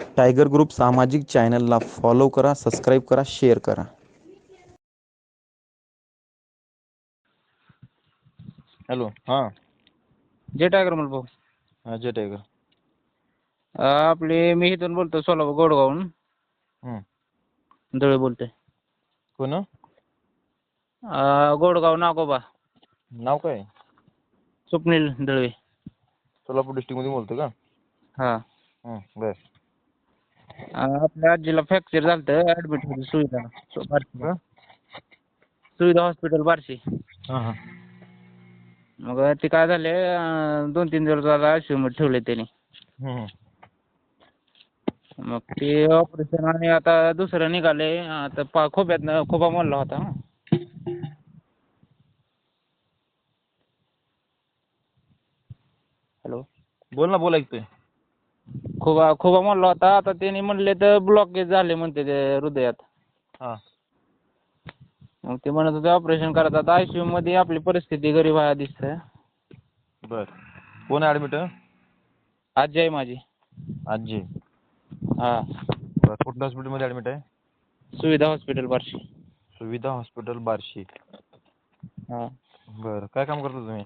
Tiger group सामाजिक चॅनलला follow करा सबस्क्राईब करा शेअर करा. हॅलो हां. जे टायगर म्हणलं भाऊ. हां जय टायगर. अं, आपले मी इथून बोलतो सोलापूर गोडगावहून. हं. दळे बोलतोय. कोण? अं, गोडगाव नागोबा. नाव काय? स्वप्नील दळवे सोलापूर डिस्ट्रिक्टमधून बोलतो का? हां. हं, बर. आपल्या आजीला फ्रॅक्चर झालं होतं ॲडमिट होती सुविधा बार्शीला. सुविधा हॉस्पिटल बार्शी. हां हां. मग ते काय झाले अं, दोन तीन दिवस झाला आय सी यूमध्ये ठेवले त्यांनी. मग ते ऑपरेशन आणि आता दुसरं निघाले आता पा खोब्यातनं खोबा मोडला होता. हॅलो. बोल ना बोल ऐकतोय. खोबा खोबा मोडला होता. आता त्यांनी म्हणले तर ब्लॉकेज झाले म्हणते ते हृदयात. हां. मग ते म्हणत होते ऑपरेशन करायचं आता आय सी यूमध्ये आपली परिस्थिती गरीब आहे दिसतंय. बर. कोण आहे ॲडमिट आजी आहे माझी. आजी. हां. बर. कुठल्या हॉस्पिटलमध्ये ॲडमिट आहे? सुविधा हॉस्पिटल बार्शी. सुविधा हॉस्पिटल बार्शी. हां. बरं. काय काम करता तुम्ही?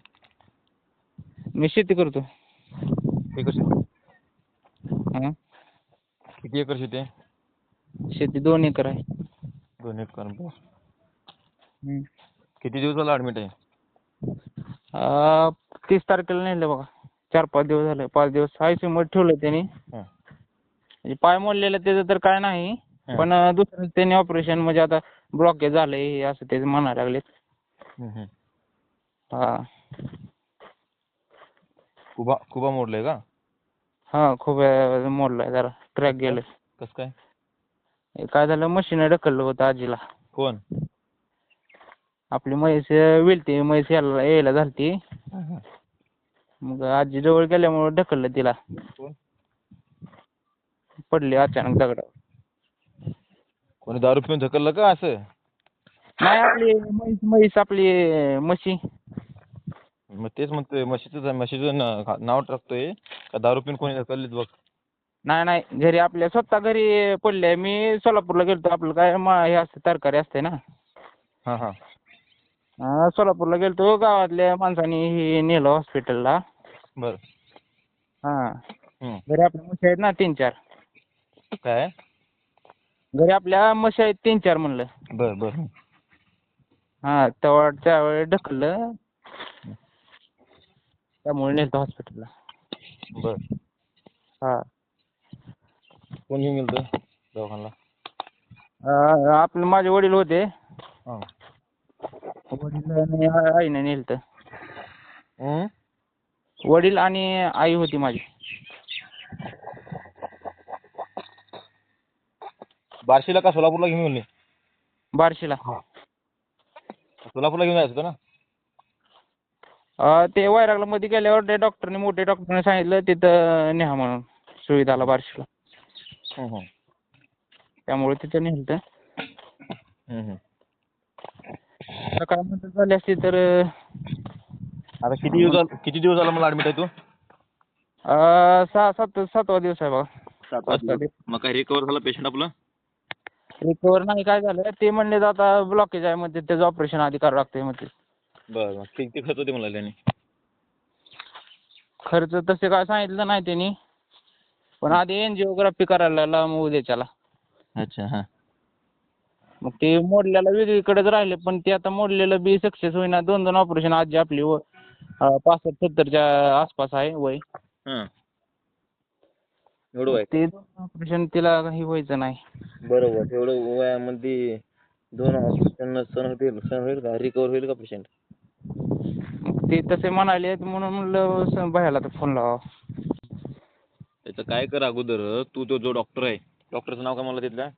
मी शेती करतो. हां किती एकर शेती आहे? शेती दोन एकर आहे. दोन एकर हं. किती दिवस झाला ॲडमिट आहे तीस तारखेला नेलं बघा. चार पाच दिवस झाले. पाच दिवस आय सी यूमध्ये ठेवलं त्यांनी. हं. म्हणजे पाय मोडलेलं त्याचं तर काय नाही. हं. पण अं, दुसरं त्यांनी ऑपरेशन म्हणजे आता ब्लॉकेज झालंय हे असं ते म्हणायला लागलेत. हं, हं. हां. कुबा कुबा मोडलाय का? हां खूप वेळा मोडलाय जरा. क्रॅक गेलं. कसं काय? काय झालं? मशीन ढकललं होतं आजीला. कोण? आपली म्हैस विलती म्हैस यायला यायला झालती. मग आजी जवळ गेल्यामुळं ढकललं तिला. पडली अचानक दगडावर. कोणी दारू पिऊन ढकललं का असं? नाही आपली म्हैस म्हैस आपली म्हशी मग तेच म्हणतोय म्हशीचं म्हशीचं न- नाव टाकतोय. का दारू पिऊन कोणी ढकललीत बघ. नाही नाही घरी आपल्या स्वतः घरी पडले मी सोलापूरला गेलतो. आपलं काय मा हे असते तरकारी असते ना. हां हां. अं, सोलापूरला गेलतो गावातल्या माणसाने हे नेलं हॉस्पिटलला. बरं. हां. हं. घरी आपल्या म्हशी आहेत ना तीन चार. काय? घरी आपल्या म्हशी आहेत तीन चार म्हणलं. बरं बरं. हां तेव्हा त्यावेळी ढकललं. त्यामुळे नेलं हॉस्पिटलला बरं. हां. कोण घेऊन गेलं दवाखान्याला? अं, आपले माझे वडील होते. हां. वडील आणि आ- आईने नेलं तर हं? वडील आणि आई होती माझी. बार्शीला का सोलापूरला घेऊन गेले? बार्शीला. सोलापूरला घेऊन जायचं होतं ना? ते वैरागलामध्ये गेल्यावर ते डॉक्टरने मोठे डॉक्टरने सांगितलं तिथं न्या म्हणून सुविधाला बार्शीला. हं, हं. त्यामुळे तिथं नेलं तर हं, हं. सकाळ झाली असती तर आता किती दिवस झालं किती दिवस झाला मला ॲडमिट आहे तू? अं, सहा सात सातवा दिवस आहे बघा. पाचवा दिवस. मग काय रिकवर झाला पेशंट आपला? रिकवर नाही काय झालं? ते म्हणले आता ब्लॉकेज आहे म्हणजे त्याचं ऑपरेशन आधी करावं लागतंय म्हणजे बरं मग किती खर्च होते मला त्याने? खर्च तसे काय सांगितलं नाही त्यांनी. पण आधी एनजिओग्राफी करायला लावू द्याच्याला अच्छा हां. मग ते मोडल्याला वेगळीकडेच राहिले पण ते आता मोडलेलं बी सक्सेस होईना. दोन दोन ऑपरेशन आजी आपली व पासष्ट सत्तरच्या आसपास आहे वय. हां. एवढं वय? ते दोन ऑपरेशन तिला काही व्हायचं नाही. बरोबर एवढं वयामध्ये दोन ऑपरेशन सण होतील सण होईल का? रिकवर होईल का पेशंट मग ते तसे म्हणाले म्हणून म्हणलं स- भैयाला तर फोन लावा. त्याचं काय कर अगोदर तू तो जो डॉक्टर आहे डॉक्टरचं नाव काय मला तिथल्या?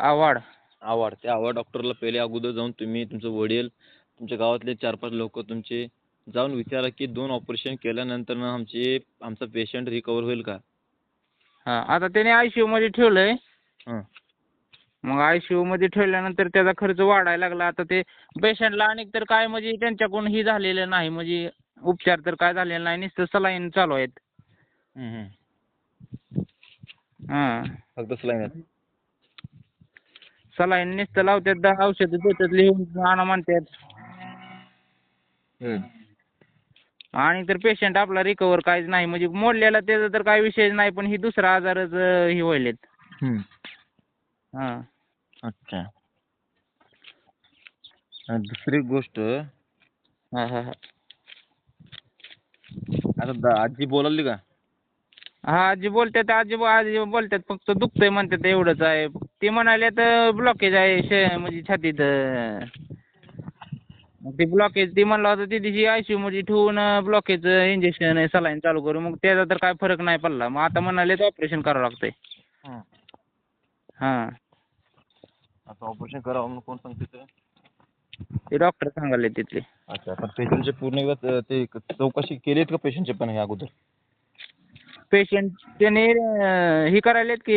आवाड आवड त्या आवड डॉक्टरला पहिले अगोदर जाऊन तुम्ही तुमचं वडील तुमच्या गावातले चार पाच लोक तुमचे जाऊन विचारा की दोन ऑपरेशन केल्यानंतर ना आमचे आमचा पेशंट रिकवर होईल का? हा आता त्याने आय सी मध्ये ठेवलंय. हां. मग आय सी मध्ये ठेवल्यानंतर त्याचा खर्च वाढायला लागला. आता ते पेशंटला आणि तर काय म्हणजे त्यांच्याकडून ही झालेलं नाही. म्हणजे उपचार तर काय झालेला नाही. नुसतं सलाईन चालू आहेत. हम्म. हां. फक्त सलाईन नुसतं लावतात. दहा औषधं देतात. लिहून आणा म्हणतात. आणि तर पेशंट आपला रिकवर काहीच नाही. म्हणजे मोडलेला त्याचा तर काही विषय नाही. पण ही दुसरा आजारच अं, हे व्हायलेत. हां. अच्छा. आणि दुसरी गोष्ट हां हां हां. आता दा- आजी बोलाली का? हा आजी बोलतात आजी आजी बोलतात फक्त दुखतंय म्हणतात एवढंच आहे. ते म्हणाले तर ब्लॉकेज आहे शे म्हणजे छातीत. मग ते ब्लॉकेज ती म्हणलं होतं ते दिवशी आय सी मध्ये ठेवून ब्लॉकेज इंजेक्शन सलाईन चालू करू. मग त्याचा तर काय फरक नाही पडला. मग आता म्हणाले ऑपरेशन करावं लागतंय. हम्म. हां. आता ऑपरेशन करावं म्हणून कोण सांगते ते? ते डॉक्टर सांगाले तिथले. अच्छा पण पेशंटचे पूर्ण एकदा ते चौकशी केलीत का पेशंटचे पण हे अगोदर? पेशंट त्याने अं, हे करायलेत की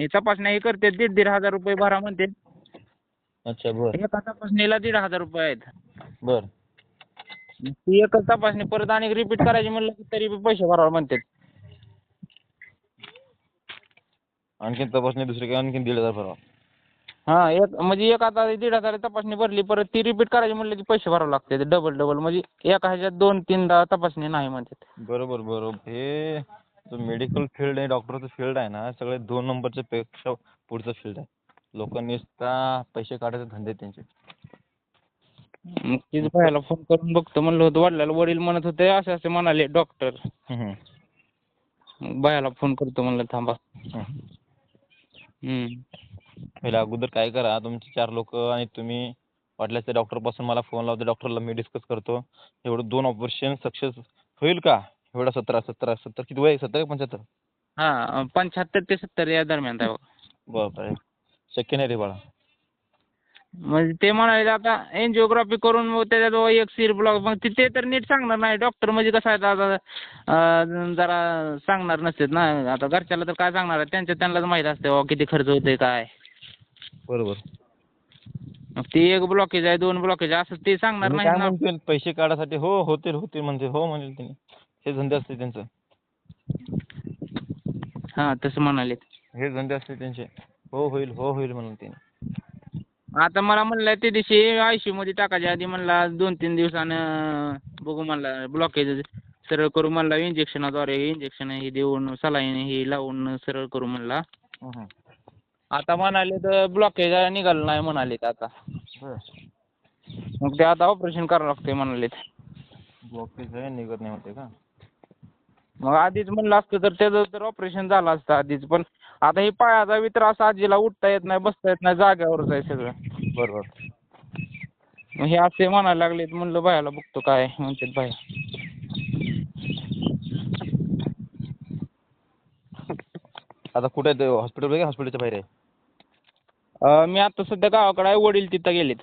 हे तपासण्या हे करते दीड दीड हजार रुपये भरा म्हणते. अच्छा बर. एका तपासणीला दीड हजार रुपये आहेत. बर. ती एकच तपासणी परत आणि रिपीट करायची म्हणलं की तरी बी पैसे भरावे म्हणतात आणखीन तपासणी दुसरी काय? आणखीन दीड हजार भरावा. हा एक म्हणजे एक आता दीड हजार तपासणी भरली परत ती रिपीट करायची म्हणलं की पैसे भरावे लागते डबल डबल म्हणजे एका ह्याच्यात दोन तीनदा तपासणी नाही म्हणतात. बरोबर बरोबर. हे जो मेडिकल फील्ड आहे डॉक्टरचं फील्ड आहे ना सगळे दोन नंबरच्या पेक्षा पुढचं फील्ड आहे. लोक नुसता पैसे काढायचे धंदे आहेत त्यांचे. मग तीच भायला फोन करून बघतो. म्हणलं होतं वडिलाला वडील म्हणत होते असे असे म्हणाले डॉक्टर हम्म. मग बायाला फोन करतो म्हणलं थांबा. हम्म. हम्म. पहिले अगोदर काय करा तुमचे चार लोक आणि तुम्ही वाटल्यास त्या डॉक्टरपासून मला फोन लावते. डॉक्टरला मी डिस्कस करतो. एवढं दोन ऑपरेशन सक्सेस होईल का? एवढा सतरा सतरा सत्तर किती वय? सत्तर का पंच्याहत्तर? हा पंच्याहत्तर ते सत्तर या दरम्यान आहे. बघा. बापरे. शक्य नाही रे बाळा. म्हणजे ते म्हणाले आता एन्जिओग्राफी करून मग त्याच्यात एक सीर ब्लॉक मग ते ते तर नीट सांगणार नाही. डॉक्टर म्हणजे कसं आहे आता जरा सांगणार नसतात ना. आता घरच्याला तर काय सांगणार त्यांच्या त्यांनाच माहीत असते किती खर्च होतोय काय? बरोबर. मग ते एक ब्लॉकेज आहे दोन ब्लॉकेज आहे असं ते सांगणार नाही काय ना. म्हणतील पैसे काढायसाठी हो होतील होतील म्हणते हो म्हणेल त्यांनी हे धंदे असते त्यांचं. हां तसं म्हणाले हे धंदे असते त्यांचे. हो होईल हो होईल म्हणून त्यांनी आता मला म्हणलं ते दिवशी आय सी मध्ये टाकायच्या आधी म्हणला दोन तीन दिवसानं बघू म्हणला ब्लॉकेज सरळ करू म्हणला इंजेक्शनाद्वारे इंजेक्शन हे देऊन सलाईन हे लावून सरळ करू म्हणला. आता म्हणाले तर ब्लॉकेज निघालं नाही म्हणाले आता. बरं. मग ते आता ऑपरेशन करावं लागते म्हणाले ब्लॉकेज आहे निघत नाही म्हणते का? मग आधीच म्हणलं असतं तर त्याचं तर ऑपरेशन झालं असतं आधीच पण आता हे पायाचा बी त्रास आजीला उठता येत नाही बसता येत नाही जाग्यावरच आहे सगळं. बरोबर. मग हे असे म्हणायला लागलेत म्हणलं बायाला बघतो काय म्हणतात बाया. आता कुठे हॉस्पिटल हॉस्पिटलच्या बाहेर आहे. अं, मी आता सध्या गावाकडे आहे वडील तिथं गेलेत.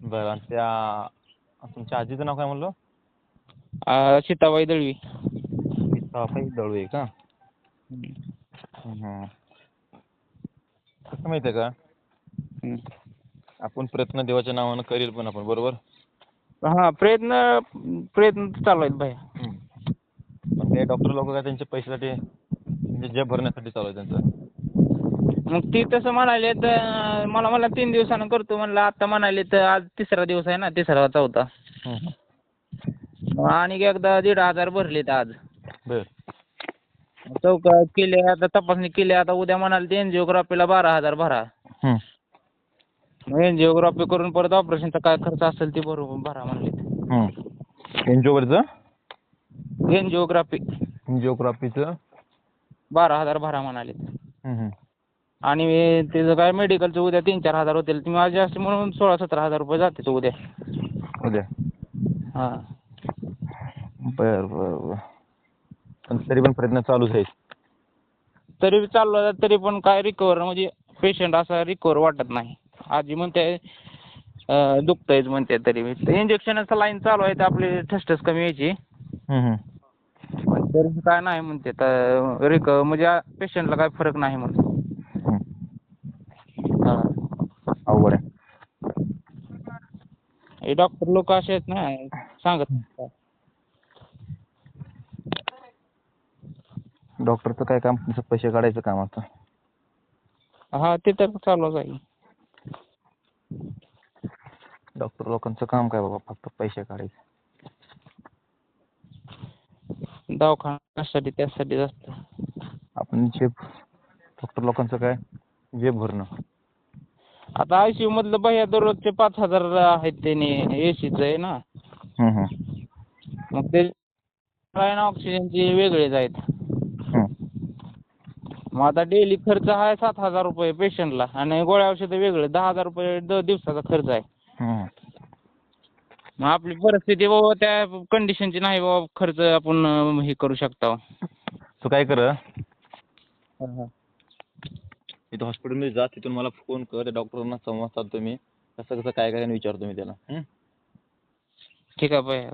बरं आणि त्या तुमच्या आजीचं नाव काय म्हणलं? अं, सीताबाई दळवी. साफाई दळू आहे का? हम्म. कसं माहिती आहे का? हम्म. आपण प्रयत्न देवाच्या नावानं करेल पण आपण बरोबर? हा प्रयत्न प्रयत्न चालू आहेत बाया. पण ते डॉक्टर लोक काय त्यांच्या पैशासाठी म्हणजे जब भरण्यासाठी चालू आहे त्यांचं? मग ती तसं म्हणाले तर मला मला तीन दिवसानं करतो. म्हणलं आता म्हणाले तर आज तिसरा दिवस आहे ना तिसरा चौथा. आणि एकदा दीड हजार भरलेत आज. बर. चौका केले आता तपासणी केली आता उद्या म्हणाले ते एनजिओग्राफीला बारा हजार भरा. एनजिओग्राफी करून परत ऑपरेशनचा काय खर्च असेल ते बरोबर भरा म्हणले. एनजिओवरचं? एनजिओग्राफी. एनजिओग्राफीचं? बारा हजार भरा म्हणाले. आणि त्याचं काय मेडिकलचं उद्या तीन चार हजार होतील. तुम्ही आज जास्त म्हणून सोळा सतरा हजार रुपये जाते उद्या. उद्या? हां. बर बर बर. पण तरी पण प्रयत्न चालूच आहेत. तरी चाललो आहे, तरी पण काय रिकवर म्हणजे पेशंट असा रिकवर वाटत नाही. आजी म्हणते दुखतंयच म्हणते तरी इंजेक्शनचं लाईन चालू आहे तर आपली ठसठस कमी हम्म, हम्म. पण तरी काय नाही म्हणते तर रिक म्हणजे पेशंटला काय फरक नाही म्हणते हम्म. हां अवघड आहे हे डॉक्टर लोक असे आहेत ना सांगत काय. डॉक्टरचं काय काम? तुमचं पैसे काढायचं काम आता. हा ते तर चालूच आहे डॉक्टर लोकांचं काम काय बाबा? फक्त पैसे काढायचे. दवाखाना कशासाठी त्यासाठीच असतं आपण जेब डॉक्टर लोकांचं काय? जेब भरणं. आता आय सी मधलं भैया दररोजचे पाच हजार आहेत त्याने ए सीचं आहे ना हम्म, हम्म. मग ते ऑक्सिजनचे वेगळेच आहेत हम्म. मग आता डेली खर्च आहे सात हजार रुपये पेशंटला आणि गोळ्या औषधं वेगळे दहा हजार रुपये द दिवसाचा खर्च आहे हम्म. मग आपली परिस्थिती बाबा त्या कंडिशनची नाही बाबा खर्च आपण अं, हे करू शकता तू काय कर इथं हॉस्पिटलमध्ये जा तिथून मला फोन कर त्या डॉक्टरांना संवाद साधतो मी कसं कसं काय काय विचारतो मी त्याला. ठीक आहे बाय.